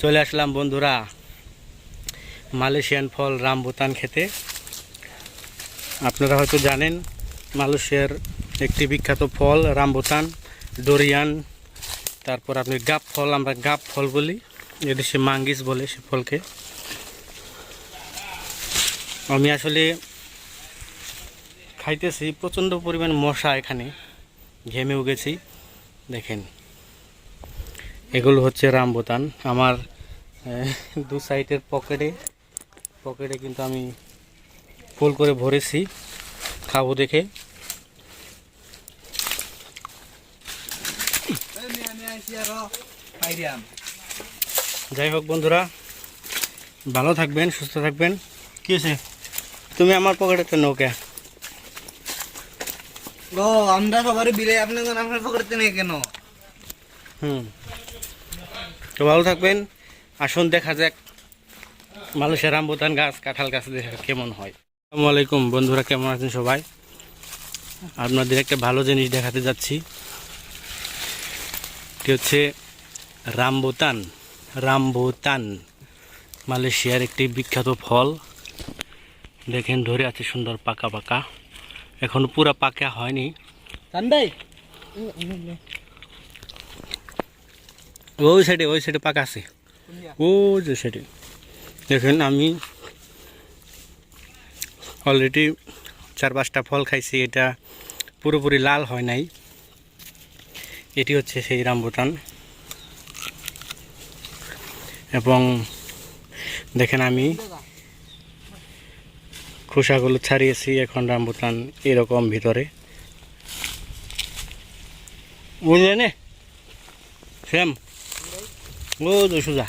চলে আসলাম বন্ধুরা মালয়েশিয়ান ফল রামবুতান খেতে। আপনারা হয়তো জানেন, মালয়েশিয়ার একটি বিখ্যাত ফল রামবুতান ডোরিয়ান, তারপর আপনি গাপ ফল, আমরা গাপ ফল বলি এদেশে মাঙ্গিস বলে সে ফলকে। আমি আসলে খাইতেছি, প্রচণ্ড পরিমাণ মশা এখানে, ঘেমেও গেছি, দেখেন। এগুলো হচ্ছে রামবোতান। আমার দু সাইডের পকেটে পকেটে কিন্তু আমি ফুল করে ভরেছি খাব দেখে। যাই হোক বন্ধুরা ভালো থাকবেন সুস্থ থাকবেন। কি আছে তুমি আমার পকেটে নৌকা। গো আমরা সবারই বিলে আপনি আপনার পকেটে নেই কেন? হুম। তো ভালো থাকবেন। আসুন দেখা যাক মালয়েশিয়া রামবুতান গাছ, কাঁঠাল গাছ দেখা কেমন হয়। আসসালামু আলাইকুম, বন্ধুরা কেমন আছেন সবাই? আপনাদের একটা ভালো জিনিস দেখাতে যাচ্ছি। এটি হচ্ছে রামবুতান রামবুতান মালয়েশিয়ার একটি বিখ্যাত ফল। দেখেন, ধরে আছে সুন্দর পাকা পাকা। এখন পুরা পাকা হয়নি। ওই সাইডে ওই সাইডে পাকা আছে। ও যে সাইডে। দেখেন আমি অলরেডি চার পাঁচটা ফল খাইছি এটা পুরোপুরি লাল হয় নাই। এটি হচ্ছে সেই রামবুটান। এবং দেখেন আমি খোসাগুলো ছাড়িয়েছি এখন রামবুটান এরকম ভিতরে। বুঝলেন শ্যাম ও সোজা।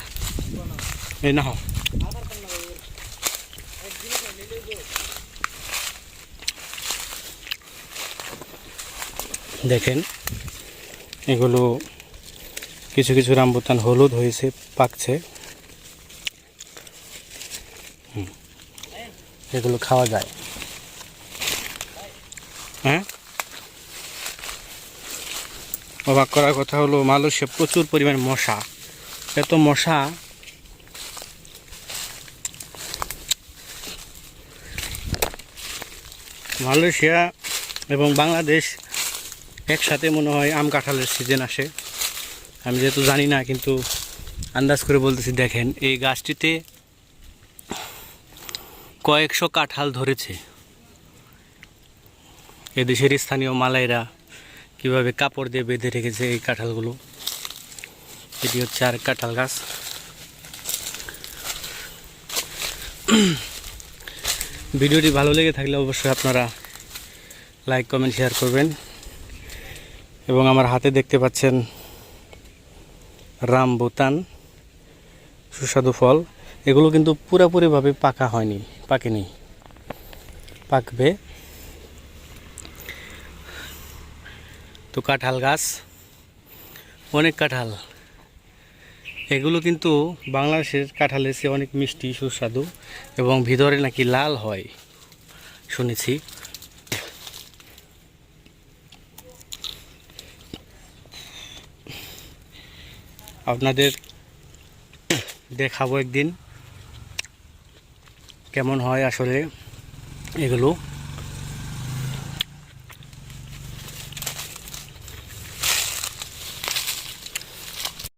এই না দেখেন, এগুলো কিছু কিছু রামবুতান হলুদ হয়েছে, পাকছে। এগুলো খাওয়া যায়। হ্যাঁ? অবাক করার কথা হলো, মালয়েশিয়া প্রচুর পরিমাণ মশা। এত মশা। মালয়েশিয়া এবং বাংলাদেশ একসাথে মনে হয় আম কাঁঠালের সিজন আসে। আমি যেহেতু জানি না, কিন্তু আন্দাজ করে বলতেছি, দেখেন, এই গাছটিতে কয়েকশো কাঁঠাল ধরেছে। এদেশের স্থানীয় মালাইরা কীভাবে কাপড় দিয়ে বেঁধে রেখেছে এই কাঁঠালগুলো? এটি হচ্ছে আর কাঁঠাল গাছ। ভিডিওটি ভালো লেগে থাকলে অবশ্যই আপনারা লাইক, কমেন্ট, শেয়ার করবেন। এবং আমার হাতে দেখতে পাচ্ছেন রাম রামবুতান সুস্বাদু ফল। এগুলো কিন্তু পুরোপুরিভাবে পাকা হয়নি, পাকেনি, পাকবে। তো কাঁঠাল গাছ, অনেক কাঁঠাল। এগুলো কিন্তু বাংলাদেশের কাঁঠালের চেয়ে অনেক মিষ্টি, সুস্বাদু এবং ভিতরে নাকি লাল হয়। শুনেছি। আপনাদের দেখাবো একদিন কেমন হয় আসলে এগুলো।